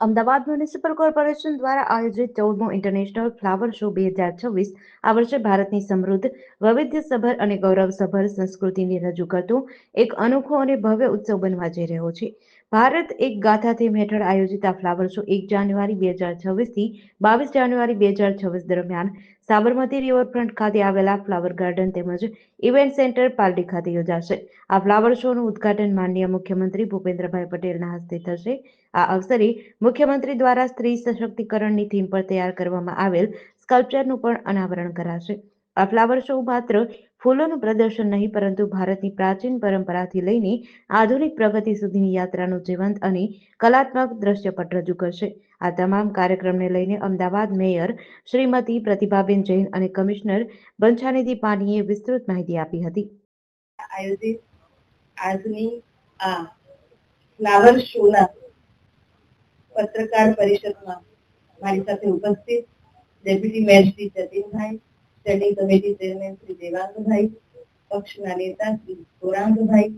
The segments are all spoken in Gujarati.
અમદાવાદ મ્યુનિસિપલ કોર્પોરેશન દ્વારા આયોજિત ચૌદમો ઇન્ટરનેશનલ ફ્લાવર શો બે હજાર છવ્વીસ આ વર્ષે ભારતની સમૃદ્ધ, વૈવિધ્યસભર અને ગૌરવસભર સંસ્કૃતિને રજૂ કરતો એક અનોખો અને ભવ્ય ઉત્સવ બનવા જઈ રહ્યો છે. ભારત એક ગાથા થીમ હેઠળ આયોજિત આ ફ્લાવર શો એક જાન્યુઆરી બે હજાર છવ્વીસથી બાવીસ જાન્યુઆરી બે હજાર છવ્વીસ દરમિયાન સાબરમતી રિવરફ્રન્ટ ખાતે આવેલા ફ્લાવર ગાર્ડન તેમજ ઇવેન્ટ સેન્ટર પાલડી ખાતે યોજાશે. આ ફ્લાવર શોનું ઉદઘાટન માનનીય મુખ્યમંત્રી ભૂપેન્દ્રભાઈ પટેલના હસ્તે થશે. આ અવસરે મુખ્યમંત્રી દ્વારા સ્ત્રી સશક્તિકરણની થીમ પર તૈયાર કરવામાં આવેલ સ્કલ્પચરનું પણ અનાવરણ કરાશે. આ ફ્લાવર શો માત્ર ફૂલોનું પ્રદર્શન નહીં, પરંતુ ભારતની પ્રાચીન પરંપરાથી લઈને આધુનિક પ્રગતિ સુધીની યાત્રાનું જીવંત અને કલાત્મક દ્રશ્યપટ રજૂ કરશે. આ તમામ કાર્યક્રમને લઈને અમદાવાદ મેયર શ્રીમતી પ્રતિભાબેન જૈન અને કમિશનર બંછાનિધિ પાનીએ વિસ્તૃત માહિતી આપી હતી. આયોજિત આજની આ પત્રકાર પરિષદમાં મારી સાથે ઉપસ્થિત deputy mayor Shri Jatinbhai standing committee chairman Shri Devangbhai પક્ષના નેતા શ્રી ગૌરાંગભાઈ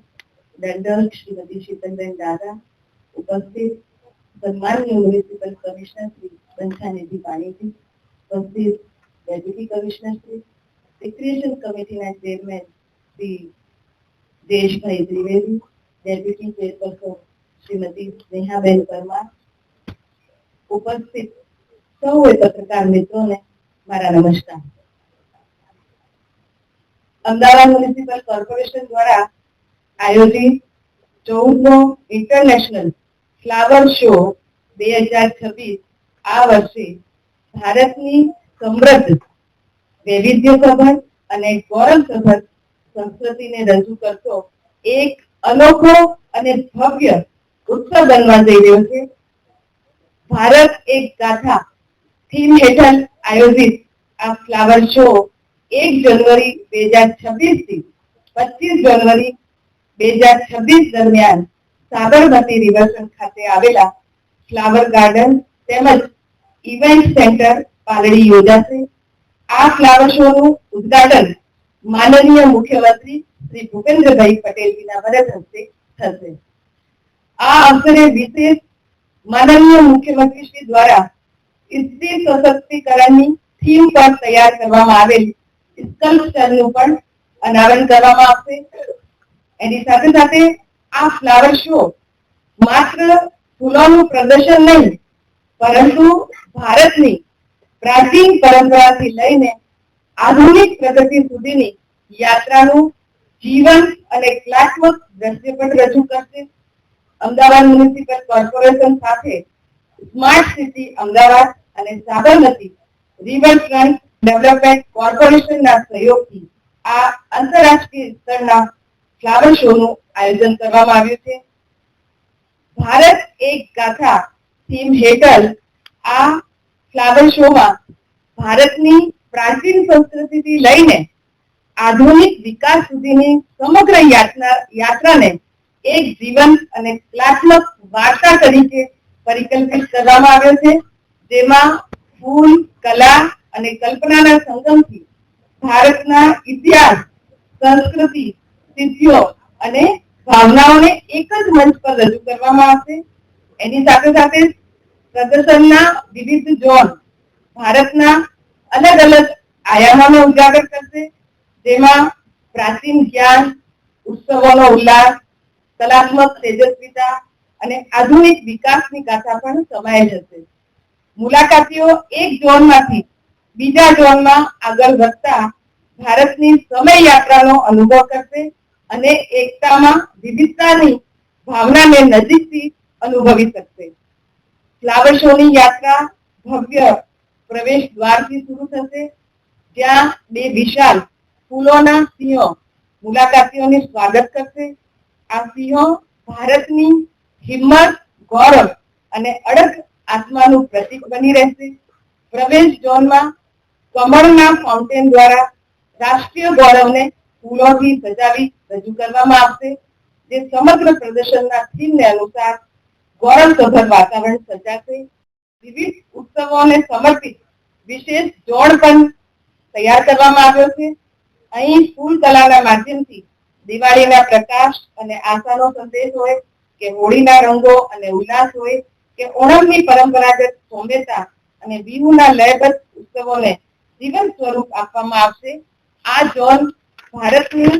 દંડક શ્રીમતી શીતલબેન દાદા ઉપસ્થિત સન્માનીય મ્યુનિસિપલ કમિશનર શ્રી બંછાનિધિ પાણીજી ઉપસ્થિત ડેપ્યુટી કમિશનર શ્રી રિક્રિએશન કમિટીના chairman Shri Jayeshbhai Trivedi deputy chairperson Shrimati Snehaben Parmar ઉપસ્થિત સૌએ પત્રકાર મિત્રોને મારા નમસ્કાર અમદાવાદ મ્યુનિસિપલ કોર્પોરેશન દ્વારા આયોજિત ચૌદમો ઇન્ટરનેશનલ ફ્લાવર શો બે હજાર છવ્વીસ આ વર્ષે ભારતની સમૃદ્ધ વૈવિધ્યસભર અને ગૌરવસભર સંસ્કૃતિને રજૂ કરતો એક અનોખો અને ભવ્ય ઉત્સવ બનવા જઈ રહ્યો છે. ભારત એક ગાથા થીમ હેઠળ આયોજિત આ ફ્લાવર શો એક જનવરી બે હજાર છવ્વીસથી પચીસ જનવરી બે હજાર છવ્વીસ દરમિયાન સાબરમતી રિવરફ્રન્ટ ખાતે આવેલા ફ્લાવર ગાર્ડન તેમજ ઇવેન્ટ સેન્ટર પાલડી યોજાશે. આ ફ્લાવર શો નું ઉદ્ઘાટન માનનીય મુખ્યમંત્રી શ્રી ભૂપેન્દ્રભાઈ પટેલજીના વરદ હસ્તે થશે. આ અવસરે વિશેષ માનનીય મુખ્યમંત્રી શ્રી દ્વારા સ્ત્રી સશક્તિકરણની થીમ પર તૈયાર કરવામાં આવેલ સ્કલ્પચરનું પણ અનાવરણ કરવામાં આવશે. એની સાથે સાથે આ ફ્લાવર શો માત્ર ફૂલોનું પ્રદર્શન નહીં, પરંતુ ભારતની પ્રાચીન પરંપરાથી લઈને આધુનિક પ્રગતિ સુધીની યાત્રાનું જીવન અને કલાત્મક દ્રશ્યપટ રજૂ કરશે. અમદાવાદ મ્યુનિસિપલ કોર્પોરેશન સાથે સ્માર્ટ સિટી અમદાવાદ અને સાબરમતી રિવરફ્રન્ટ ડેવલપમેન્ટ કોર્પોરેશનના સહયોગથી આ આંતરરાષ્ટ્રીય સ્તરના ફ્લાવર શોનું આયોજન કરવામાં આવ્યું છે. ભારત એક ગાથા થીમ હેઠળ આ ફ્લાવર શોમાં ભારતની પ્રાચીન સંસ્કૃતિથી લઈને આધુનિક વિકાસ સુધીની સમગ્ર યાત્રાને એક જીવન અને કલાત્મક વાર્તા તરીકે પરિકલ્પિત કરવામાં આવ્યો છે. જેમાં ફૂલ, કલા અને કલ્પનાના સંગમથી ભારતના ઇતિહાસ, સંસ્કૃતિ, સિદ્ધિઓ અને ભાવનાઓને એક જ મંચ પર રજૂ કરવામાં આવશે. એની સાથે સાથે પ્રદર્શનના વિવિધ ઝોન ભારતના અલગ અલગ આયામોને ઉજાગર કરશે, જેમાં પ્રાચીન જ્ઞાન, ઉત્સવોનો ઉલ્લાસ, કલાત્મક તેજસ્વીતા અને આધુનિક વિકાસની ગાથા પણ સમાયેલ હશે. મુલાકાતીઓ એક ઝોનમાંથી બીજા ઝોનમાં આગળ વધતા ભારતની સમય યાત્રાનો અનુભવ કરશે અને એકતામાં વિવિધતાની ભાવનાને નજીકથી અનુભવી શકશે. ફ્લાવર શોની યાત્રા ભવ્ય પ્રવેશ દ્વારથી શરૂ થશે, જ્યાં બે વિશાલ ફૂલોના સિંહો મુલાકાતીઓને સ્વાગત કરશે. આ સિંહો ભારતની હિંમત, ગૌરવ અને અડગ આત્માનું પ્રતીક બની રહેશે. પ્રવેશ ઝોનમાં કમળના ફાઉન્ટેન દ્વારા રાષ્ટ્રીય ગૌરવને ફૂલોથી સજાવી રજૂ કરવામાં આવશે. જે સમગ્ર પ્રદર્શનના થીમને અનુસાર ગૌરવસભર વાતાવરણ સર્જાશે. વિવિધ ઉત્સવોને સમર્પિત વિશેષ જોડ પણ તૈયાર કરવામાં આવ્યો છે. અહીં ફૂલ કલાના માધ્યમથી દિવાળીના પ્રકાશ અને આશાનો સંદેશ હોય કે હોળીના રંગો અને ઉલ્લાસ હોય કે ઓણમની પરંપરાગત સોમ્યતા અને બિહુના લયબદ્ધ ઉત્સવોને જીવંત સ્વરૂપ આપવામાં આવશે. આ ઝોન ભારતની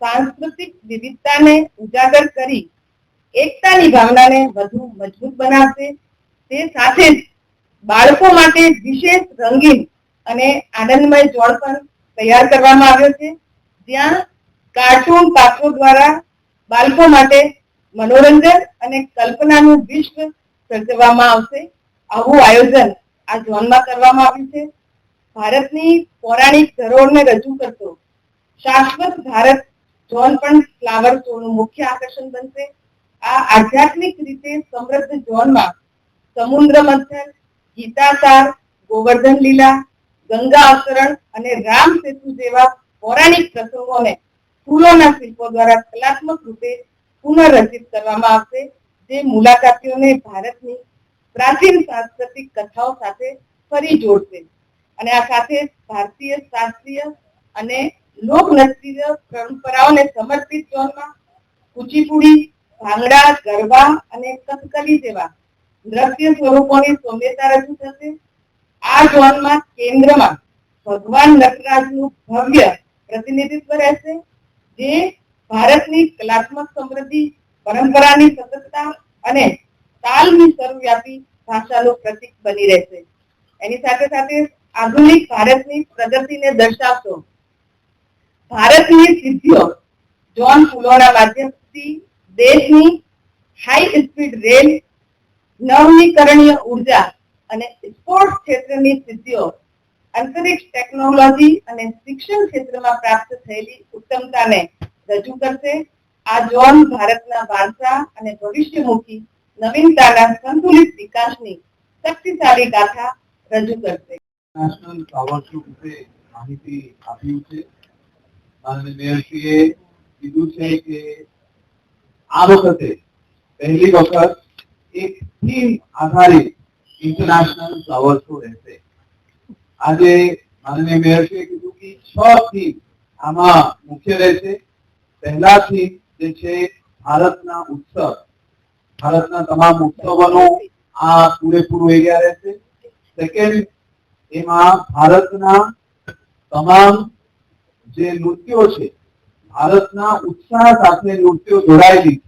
સાંસ્કૃતિક વિવિધતાને ઉજાગર કરી એકતાની ભાવનાને વધુ મજબૂત બનાવશે. તે સાથે જ બાળકો માટે વિશેષ રંગીન અને આનંદમય ઝોન પણ તૈયાર કરવામાં આવ્યો છે. જ્યાં કાર્ટૂન પાત્રો દ્વારા બાળકો માટે મનોરંજન અને કલ્પનાનું વિશ્વ સર્જવામાં આવશે. આવું આયોજન આ ઝોનમાં કરવામાં આવ્યું છે. ભારતની પૌરાણિક ધરોહરને રજૂ કરતો શાશ્વત ભારત ઝોન પણ ફ્લાવર શોનું મુખ્ય આકર્ષણ બનશે. આ આધ્યાત્મિક રીતે સમૃદ્ધ ઝોનમાં સમુદ્ર મંથન, ગીતાસાર, ગોવર્ધન લીલા, ગંગા અવતરણ અને રામ સેતુ જેવા પૌરાણિક પ્રસંગોને ફૂલોના શિલ્પો દ્વારા કલાત્મક રૂપે પુનઃરચિત કરવામાં આવશે, જે મુલાકાતીઓને ભારતની પ્રાચીન સાંસ્કૃતિક કથાઓ સાથે ફરી જોડશે. અને આ સાથે ભારતીય, શાસ્ત્રીય અને લોક નૃત્ય પરંપરાઓને સમર્પિત ઝોનમાં કુચીપુડી, ભાંગડા, ગરબા અને કથકલી જેવા નૃત્ય સ્વરૂપોની સૌમ્યતા રજૂ થશે. આ ઝોનમાં કેન્દ્રમાં ભગવાન નટરાજનું ભવ્ય પ્રતિનિધિત્વ રહેશે, જે ભારતની કલાત્મક સમૃદ્ધિ, પરંપરાની સતતતા અને તાલની સર્વવ્યાપી ભાષાનું પ્રતીક બની રહેશે. એની સાથે સાથે આધુનિક ભારતની પ્રગતિને દર્શાવતો ભારતની સિદ્ધિઓ જોન ફુલોના માધ્યમથી દેશની હાઈ સ્પીડ રેલ નવીનીકરણીય ઊર્જા અને સ્પોર્ટ ક્ષેત્રની સિદ્ધિઓ, અંતરિક્ષ ટેકનોલોજી અને શિક્ષણ ક્ષેત્રમાં પ્રાપ્ત થયેલી ઉત્તમતાને રજૂ કરશે. આ ઝોન ભારતના વારસા અને ભવિષ્યમુખી નવીનતાના સંતુલિત વિકાસની શક્તિશાળી ગાથા રજૂ કરશે. નેશનલ પાવર વિશે માહિતી આપ્યું છે અને મેયરશ્રીએ કીધું છે કે આ વખતે પહેલી વખત એક થીમ આધારિત ઇન્ટરનેશનલ ફ્લાવર શો રહેશે આજે માનનીય મેયરશ્રીએ કીધું કે છ થીમ આમાં મુખ્ય રહેશે પહેલા થીમ જે છે ભારતના ઉત્સવ ભારતના તમામ ઉત્સવોનો આ પૂરેપૂરું એરિયા રહેશે સેકન્ડ એમાં ભારતના તમામ જે નૃત્યો છે, ભારતના ઉત્સાહ સાથે નૃત્યો જોડાયેલી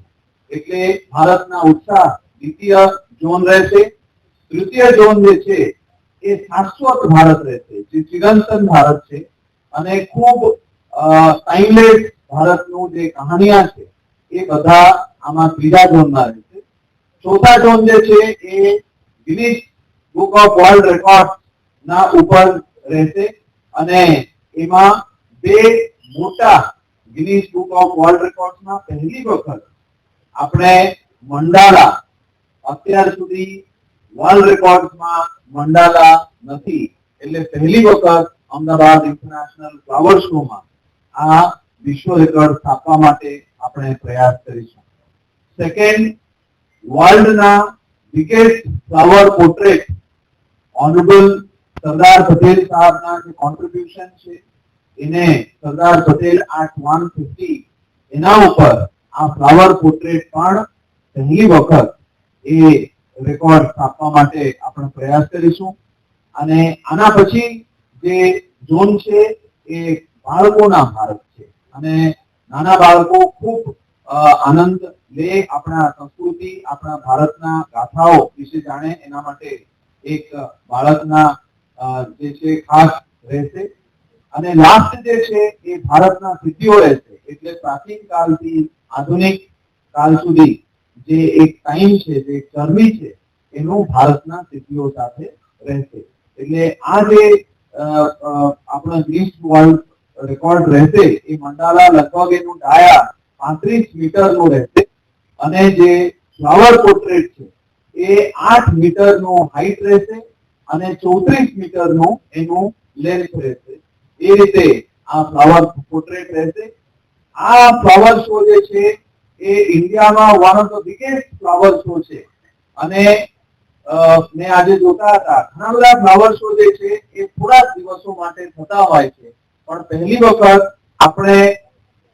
એટલે ભારતના ઉત્સાહ દ્વિતીય ઝોન રહેશે. તૃતીય ઝોન જે છે, એ શાશ્વત ભારત રહેશે, જે ચિરંતન ભારત છે. અને ખૂબ ટાઈમલેસ ભારતનું જે કહાનિયા છે, એ બધા આમાં ત્રીજા ઝોનમાં રહેશે. ચોથા ઝોન જે છે, એ Guinness book of world record ના ઉપર રહેશે અને એમાં બે મોટા ગિનિસ બુક ઓફ વર્લ્ડ રેકોર્ડ્સમાં પહેલી વખત આપણે મંડાલા અત્યાર સુધી વર્લ્ડ રેકોર્ડ્સમાં મંડાલા નથી. એટલે પહેલી વખત અમદાવાદ ઇન્ટરનેશનલ ફ્લાવર શોમાં આ વિશ્વ રેકોર્ડ સ્થાપવા માટે આપણે પ્રયાસ કરીશું. Second વર્લ્ડના biggest flower portrait honourable Sardar Patel સાહેબના જે કોન્ટ્રીબ્યુશન છે, એને Sardar Patel art one fifty, એના ઉપર આ ફ્લાવર પોર્ટ્રેટ પણ પહેલી વખત એ રેકોર્ડ સ્થાપવા માટે આપણે પ્રયાસ કરીશું. અને આના પછી જે ઝોન છે, એ બાળકોના ભારત છે. અને નાના બાળકો ખૂબ આનંદ લે આપણા સંસ્કૃતિ, આપણા ભારતના ગાથાઓ વિશે જાણે એના માટે એક બાળકના જે છે ખાસ રહેશે. અને લાસ્ટ જે છે એ ભારતના સિદ્ધિઓ રહેશે. એટલે પ્રાચીન કાળથી આધુનિક કાળ સુધી જે એક ટાઈમ છે, જે ચરમી છે, એનું ભારતના સિદ્ધિઓ સાથે રહેશે. એટલે આ જે આપણા ગ્રીસ વર્લ્ડ રેકોર્ડ રહેશે, એ મંડાલા લગભગ એનું ડાયા પાંત્રીસ મીટરનું રહેશે. અને જે ફ્લાવર પોર્ટ્રેટ છે, એ આઠ મીટરનું હાઈટ રહેશે. અને ચોત્રીસ મીટરનું એનું લેન્થ રહેશે. એ રીતે આ ફ્લાવર પોર્ટ્રેટ રહેશે. આ ફ્લાવર શો જે છે, એ ઇન્ડિયામાં one of the biggest flower show છે. અને મેં આજે જોતા હતા. ઘણા બધા ફ્લાવર શો જે છે, એ થોડા દિવસો માટે થતા હોય છે. પણ પહેલી વખત આપણે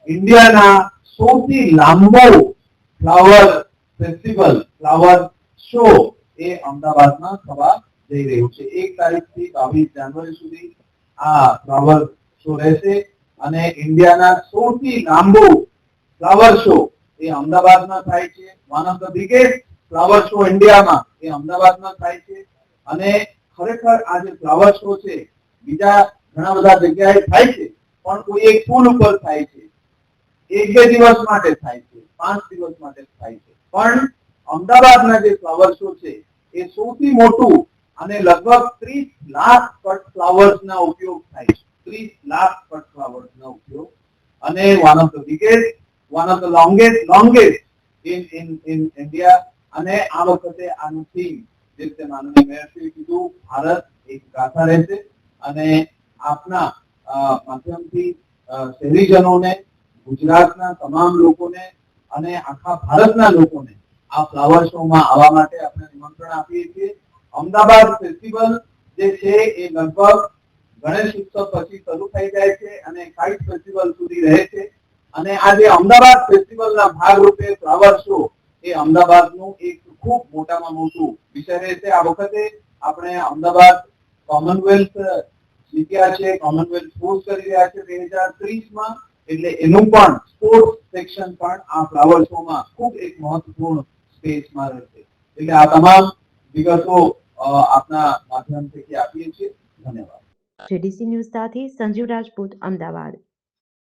ઇન્ડિયાના સૌથી લાંબો ફ્લાવર ફેસ્ટિવલ ફ્લાવર શો એ અમદાવાદમાં થવા જઈ રહ્યું છે. એક તારીખથી બાવીસ જાન્યુઆરી સુધી આ ફ્લાવર શો રહેશે અને ઇન્ડિયાના સૌથી લાંબો ફ્લાવર શો એ અમદાવાદમાં થાય છે. One of the biggest flower show ઇન્ડિયામાં એ અમદાવાદમાં થાય છે. અને ખરેખર આ જે ફ્લાવર શો છે, બીજા ઘણા બધા જગ્યાએ થાય છે, પણ કોઈ એક ફૂલ ઉપર થાય છે. એક બે દિવસ માટે થાય છે, પાંચ દિવસ માટે થાય છે. પણ અમદાવાદના જે ફ્લાવર શો છે, એ સૌથી મોટું અને લગભગ ત્રીસ લાખ કટ ફ્લાવર્સ ના ઉપયોગ થાય છે. ત્રીસ લાખ કટ ફ્લાવર્સ ના ઉપયોગ. અને one of the biggest one of the longest longest in in in India અને આ વખતે આનું થીમ જે રીતે માનનીય મેયરશ્રીએ કીધું, ભારત એક ગાથા રહેશે. અને આપના માધ્યમથી શહેરીજનોને, ગુજરાતના તમામ લોકોને અને આખા ભારતના લોકોને આ ફ્લાવર શો માં આવવા માટે આપણે નિમંત્રણ આપીએ છીએ. અમદાવાદ ફેસ્ટિવલ જે છે એ લગભગ ગણેશ ઉત્સવ પછી શરૂ થઈ જાય છે અને કાઇટ ફેસ્ટિવલ સુધી રહે છે. અને આજે અમદાવાદ ફેસ્ટિવલના ભાગરૂપે ફ્લાવર શો એ અમદાવાદનું એક ખૂબ મોટામાં મોટું વિષય રહેશે આ વખતે આપણે અમદાવાદ કોમનવેલ્થ જીત્યા છે કોમનવેલ્થ સ્પોર્ટ કરી રહ્યા છે બે હજાર ત્રીસમાં. એટલે એનું પણ સ્પોર્ટ સેક્શન પણ આ ફ્લાવર શોમાં ખૂબ એક મહત્વપૂર્ણ સ્પેસમાં રહેશે. એટલે આ તમામ વિગતો આપના માધ્યમથી આપીએ છીએ. ધન્યવાદ. જેડીસી ન્યૂઝ સાથે સંજીવ રાજપૂત અમદાવાદ.